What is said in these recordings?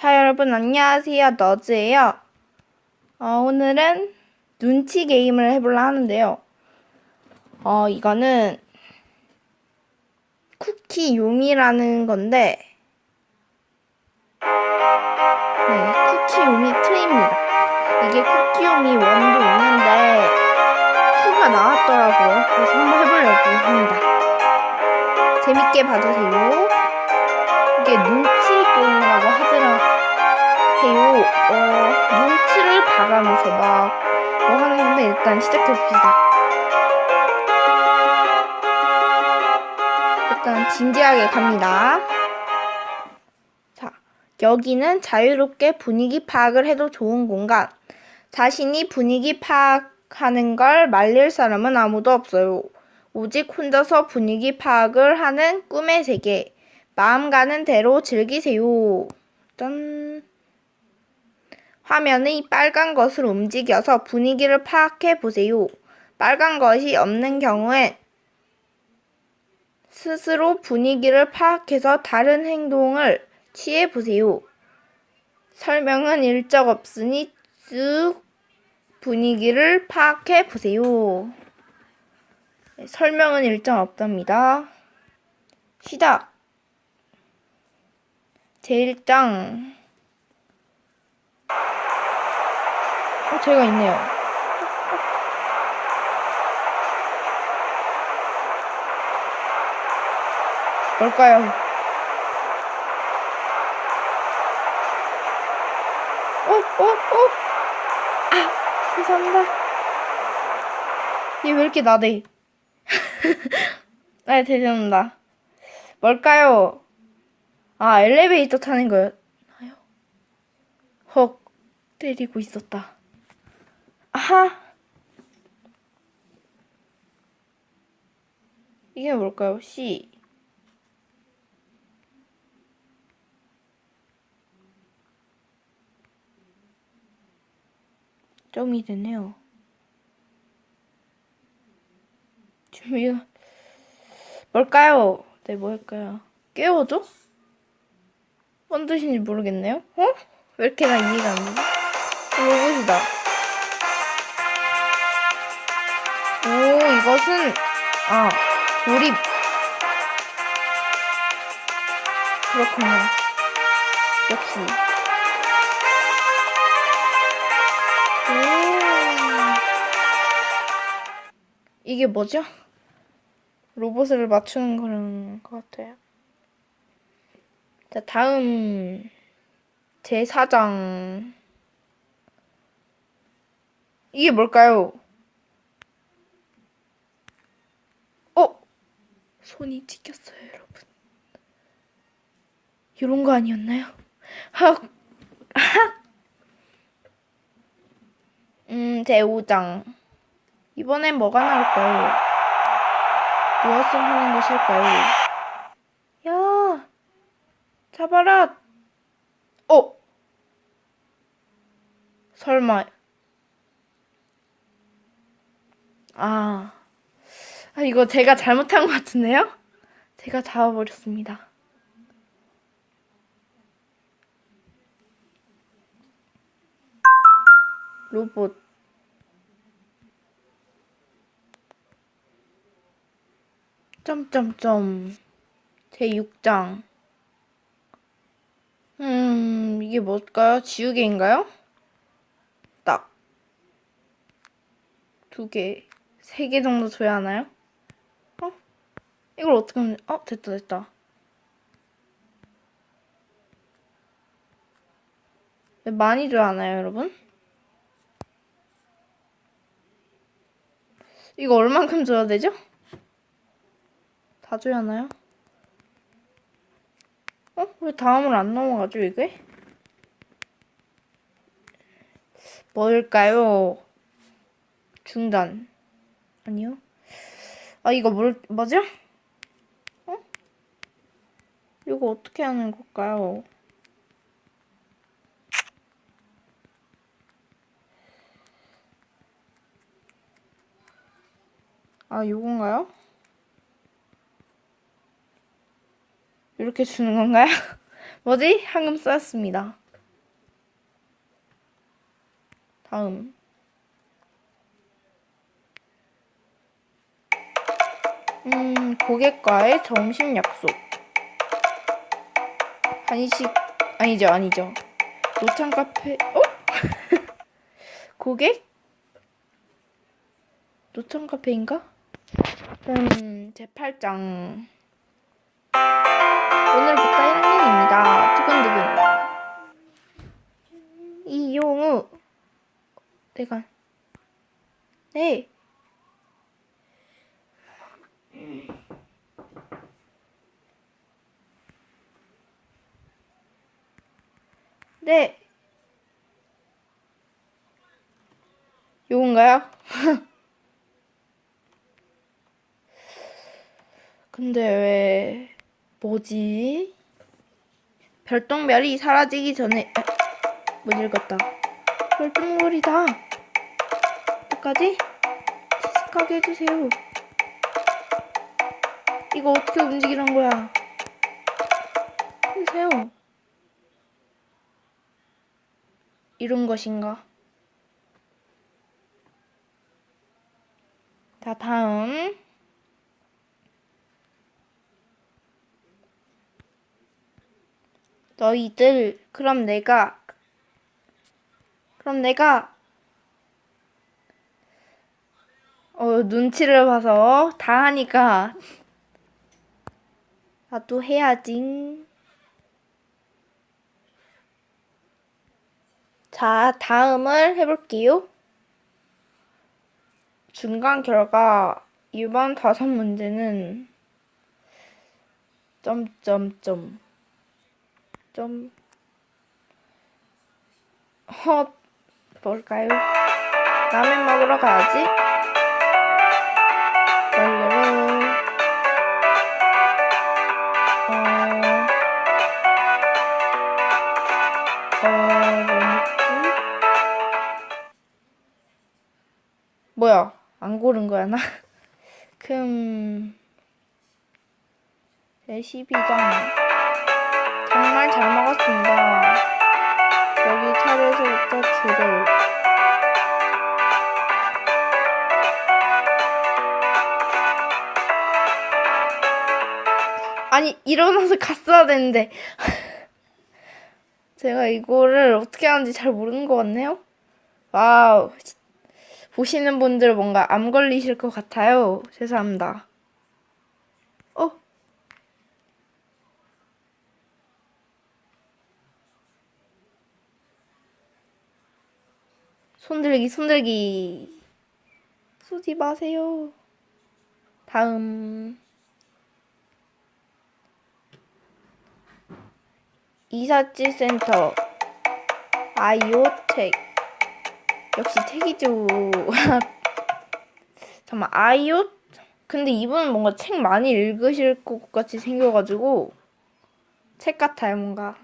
자, 여러분, 안녕하세요. 너즈예요. 어, 오늘은 눈치 게임을 해보려 하는데요. 어, 이거는 쿠키 요미라는 건데, 네, 쿠키 요미 2입니다. 이게 쿠키 요미 1도 있는데, 2가 나왔더라고요. 그래서 한번 해보려고 합니다. 재밌게 봐주세요. 이게 눈치 요. 어, 눈치를 봐가면서 막 뭐 하는 건데 일단 시작해봅시다. 일단 진지하게 갑니다. 자, 여기는 자유롭게 분위기 파악을 해도 좋은 공간. 자신이 분위기 파악하는 걸 말릴 사람은 아무도 없어요. 오직 혼자서 분위기 파악을 하는 꿈의 세계. 마음 가는 대로 즐기세요. 짠. 화면의 빨간 것을 움직여서 분위기를 파악해 보세요. 빨간 것이 없는 경우엔 스스로 분위기를 파악해서 다른 행동을 취해 보세요. 설명은 일적 없으니 쭉 분위기를 파악해 보세요. 네, 설명은 일정 없답니다. 시작! 제1장. 어, 제가 있네요. 뭘까요? 어, 어, 어! 아, 죄송합니다. 얘 왜 이렇게 나대? 아, 죄송합니다. 뭘까요? 아, 엘리베이터 타는 거였나요? 헉, 때리고 있었다. 아하! 이게 뭘까요? C. 점이 되네요. 준비, 뭘까요? 네, 뭘까요? 깨워줘? 뭔 뜻인지 모르겠네요. 어? 왜 이렇게 나 이해가 안 되지? 로봇이다. 이것은, 아, 조립. 그렇군요. 역시. 오. 이게 뭐죠? 로봇을 맞추는 그런 것 같아요. 자, 다음 제4장 이게 뭘까요? 어? 손이 찍혔어요, 여러분. 이런 거 아니었나요? 헉, 헉. 음, 제5장 이번엔 뭐가 나올까요? 무엇을 하는 것일까요? 야, 잡아라. 어? 설마. 아. 아, 이거 제가 잘못한 것 같은데요? 제가 잡아버렸습니다. 로봇. 점점점. 제 6장. 음, 이게 뭘까요? 지우개인가요? 딱. 두 개. 세 개 정도 줘야 하나요? 어? 이걸 어떻게 하면, 어, 됐다, 됐다. 많이 줘야 하나요, 여러분? 이거 얼만큼 줘야 되죠? 다 줘야 하나요? 어? 왜 다음으로 안 넘어가죠, 이게? 뭘까요? 중단. 아니요. 아, 이거 뭘, 뭐죠? 어? 이거 어떻게 하는 걸까요? 아, 요건가요? 이렇게 주는 건가요? 뭐지? 황금 쏘였습니다. 다음. 음, 고객과의 점심 약속. 한식, 아니죠, 아니죠. 노천 카페, 어? 고객? 노천 카페인가? 음, 제 8장. 오늘부터 1학년입니다. 두근두근. 이용우. 내가. 네. 네. 요건가요? 근데 왜 뭐지? 별똥별이 사라지기 전에 아, 못 읽었다. 별똥별이다. 어떡하지? 시식하게 해주세요. 이거 어떻게 움직이란 거야? 해주세요. 이런 것인가? 자, 다음. 너희들, 그럼 내가, 그럼 내가, 어, 눈치를 봐서 다 하니까, 나도 해야지. 자, 다음을 해볼게요. 중간 결과 이번 다섯 문제는 점점점 점 헛, 뭘까요? 라면 먹으러 가야지. 뭐야? 안 고른 거야, 나? 금, 제 12장. 정말 잘 먹었습니다. 여기 차례에서부터 줄을. 아니, 일어나서 갔어야 되는데. 제가 이거를 어떻게 하는지 잘 모르는 것 같네요. 와우. 보시는 분들 뭔가 암 걸리실 것 같아요. 죄송합니다. 어? 손들기, 손들기. 쏘지 마세요. 다음. 이삿짐 센터. 아이오텍. 역시 책이죠. 잠깐만, 아이오? 근데 이분은 뭔가 책 많이 읽으실 것 같이 생겨가지고, 책 같아요, 뭔가.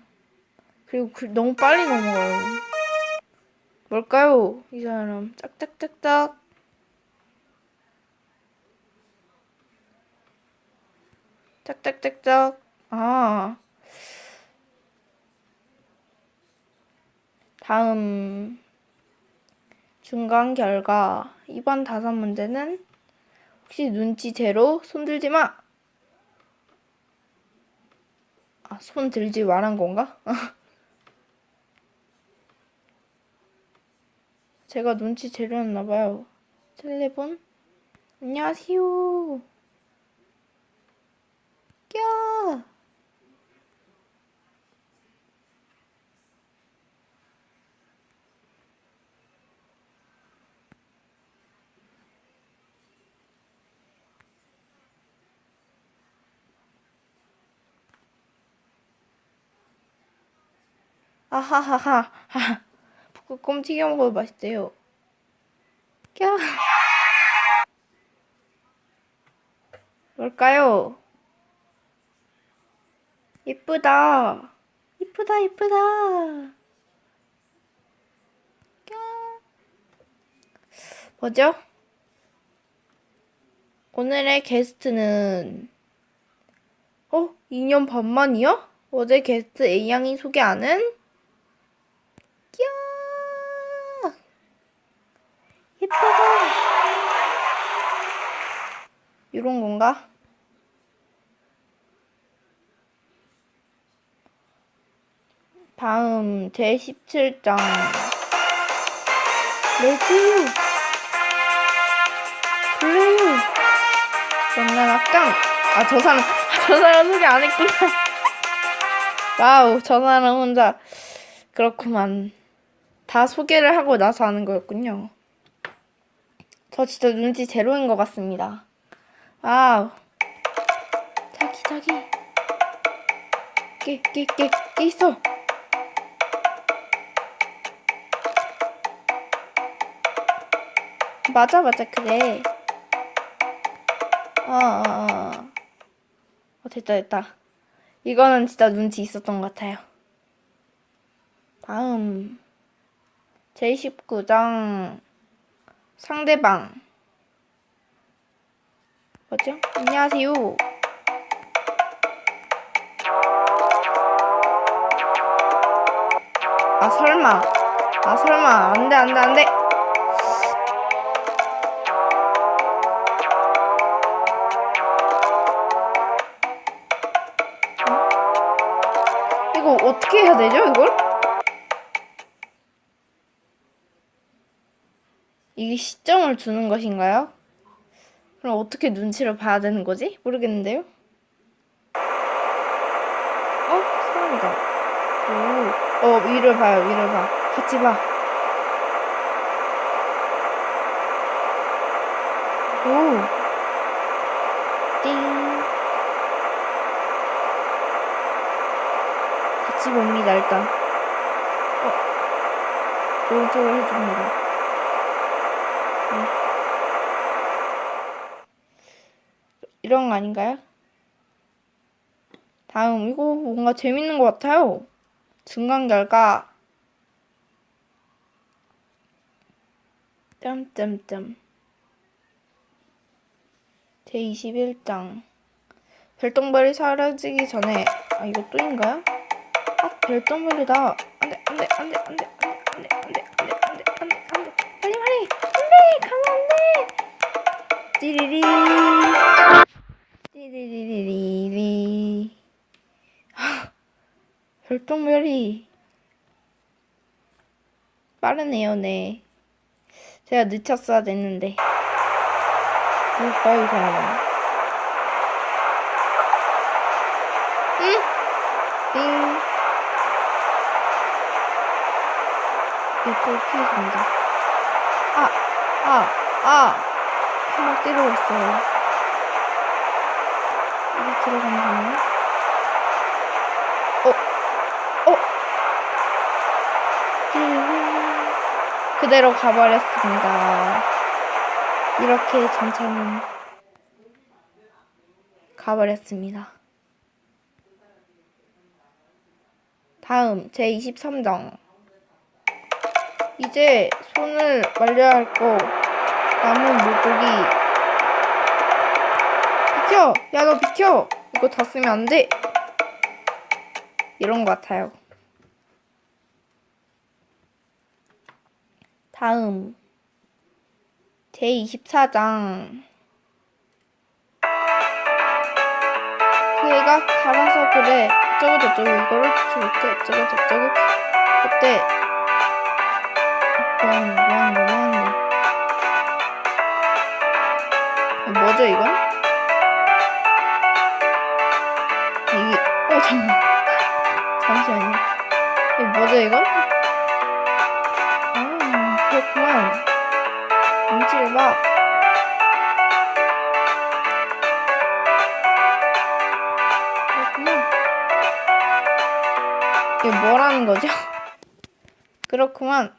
그리고 그- 너무 빨리 넘어가요. 뭘까요, 이 사람? 짝짝짝짝. 짝짝짝짝. 아. 다음. 중간 결과 이번 다섯 문제는 혹시 눈치 제로 손들지 마. 아, 손 들지 말한 건가? 제가 눈치 제로였나 봐요. 텔레폰? 안녕하세요. 꺄. 아하하하. 하. 볶음 튀겨 먹어도 맛있대요. 꺄. 뭘까요? 이쁘다. 이쁘다, 이쁘다. 꺄. 뭐죠? 오늘의 게스트는 어? 2년 반 만이야? 어제 게스트 A양이 소개하는 꺄! 이뻐가. 이런 건가? 다음 제17장. 레드유 블레유 옛날 악당. 아저 사람 저 사람 소개 안 했구나. 와우 저 사람 혼자. 그렇구만. 다 소개를 하고 나서 하는 거였군요. 저 진짜 눈치 제로인 것 같습니다 와우 자기 자기 깨 깨 깨 깨 있어 맞아 맞아 그래 어, 어, 어. 어, 됐다, 됐다. 이거는 진짜 눈치 있었던 것 같아요. 다음. 제19장. 상대방. 뭐죠? 안녕하세요. 아, 설마. 아, 설마. 안 돼, 안 돼, 안 돼. 이거 어떻게 해야 되죠, 이걸? 이게 시점을 주는 것인가요? 그럼 어떻게 눈치를 봐야 되는 거지? 모르겠는데요? 어? 사람이다. 오. 어, 위를 봐요, 위를 봐. 같이 봐. 오. 띵. 같이 봅니다, 일단. 어. 오른쪽을 해줍니다. 네. 이런 거 아닌가요? 다음, 이거 뭔가 재밌는 것 같아요. 중간 결과. 점점점. 제21장. 별똥별이 사라지기 전에, 아, 이거 또인가요? 아, 별똥별이다. 안 돼, 안 돼, 안 돼, 안 돼, 안 돼, 안 돼, 안 돼, 안 돼, 안 돼, 안 돼, 안 돼. 빨리, 빨리. 안 돼, 가면 안 돼. 띠리리. 띠리리리리. 별똥별이 빠르네요, 네. 제가 늦췄어야 됐는데. 뭘까요, 이 사람은? 응? 띵. 이걸 피해줍니다. 아, 아, 아! 한방 때리고 있어요. 들어가면 되나요? 어, 어! 띠리리. 그대로 가버렸습니다. 이렇게 전차는 가버렸습니다. 다음 제23장 이제 손을 말려야 할 거 남은 물고기 비켜! 야 너 비켜! 이거 다 쓰면 안 돼! 이런 것 같아요. 다음 제24장 걔가 갈아서 그래 어쩌고 저쩌고 이거를 저렇게 어쩌고 저쩌고 그때 거거 뭐하는 거 어, 뭐죠 이건? 잠깐 잠시만요. 이게 뭐죠 이건? 아 그렇구만 눈치를 봐. 그렇구만 이게 뭐라는 거죠? 그렇구만